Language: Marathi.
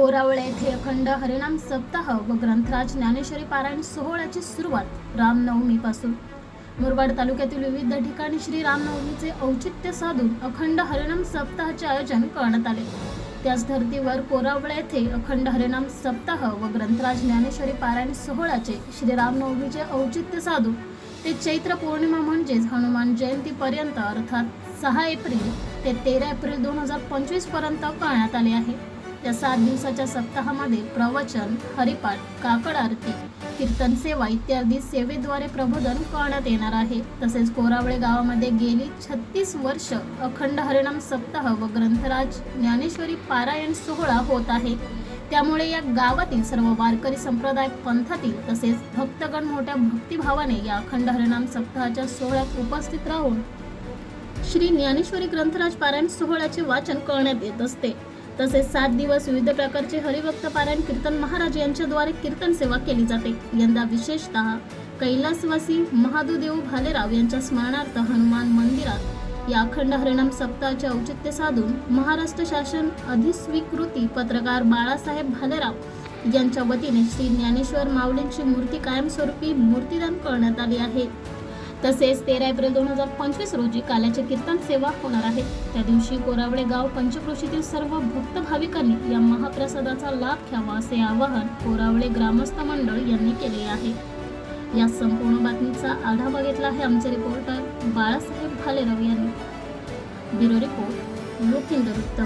कोरावळे येथे अखंड हरिनाम सप्ताह व ग्रंथराज ज्ञानेश्वरी पारायण सोहळ्याची सुरुवात रामनवमीपासून. मुरबाड तालुक्यातील विविध ठिकाणी श्री रामनवमीचे औचित्य साधून अखंड हरिनाम सप्ताहाचे आयोजन करण्यात आले. त्याच धर्तीवर कोरावळे येथे अखंड हरिनाम सप्ताह व ग्रंथराज ज्ञानेश्वरी पारायण सोहळ्याचे श्री रामनवमीचे औचित्य साधून ते चैत्र पौर्णिमा म्हणजेच हनुमान जयंतीपर्यंत अर्थात सहा एप्रिल ते तेरा एप्रिल दोन हजार पंचवीसपर्यंत करण्यात आले आहे. या सात दिवसाच्या सप्ताहामध्ये प्रवचन हरिपाठ काकड आरती कीर्तन सेवा इत्यादी सेवेद्वारे प्रबोधन करण्यात येणार आहे. तसेच कोरावळे गावामध्ये गेली छत्तीस वर्ष अखंड हरिणाम सप्ताह व ग्रंथराज ज्ञानेश्वरी पारायण सोहळा होत आहे. त्यामुळे या गावातील सर्व वारकरी संप्रदाय पंथातील तसेच भक्तगण मोठ्या भक्तिभावाने या अखंड हरिनाम सप्ताहाच्या सोहळ्यात उपस्थित राहून श्री ज्ञानेश्वरी ग्रंथराज पारायण सोहळ्याचे वाचन करण्यात येत असते. तसेच सात दिवस विविध प्रकारचे हरिभक्त पारायण कीर्तन महाराज यांच्याद्वारे कीर्तन सेवा केली जाते. यंदा विशेषतः कैलासवासी महादुदेव भालेराव यांच्या स्मरणार्थ हनुमान मंदिरात या अखंड हरिणाम सप्ताहाचे औचित्य साधून महाराष्ट्र शासन अधिस्वीकृती पत्रकार बाळासाहेब भालेराव यांच्या वतीने श्री ज्ञानेश्वर माऊलींची मूर्ती कायमस्वरूपी मूर्तीदान करण्यात आली आहे. तसेच तेरा एप्रिल दोन हजार पंचवीस रोजी काल्याचे कीर्तन सेवा होणार आहे. त्या दिवशी कोरावडे गाव पंचक्रोशीतील सर्व भक्त भाविकांनी या महाप्रसादाचा लाभ घ्यावा असे आवाहन कोरावळे ग्रामस्थ मंडळ यांनी केले आहे. या संपूर्ण बातमीचा आढावा घेतला आहे आमचे रिपोर्टर बाळासाहेब भालेराव यांनी. ब्युरो रिपोर्ट लोकिंद वृत्त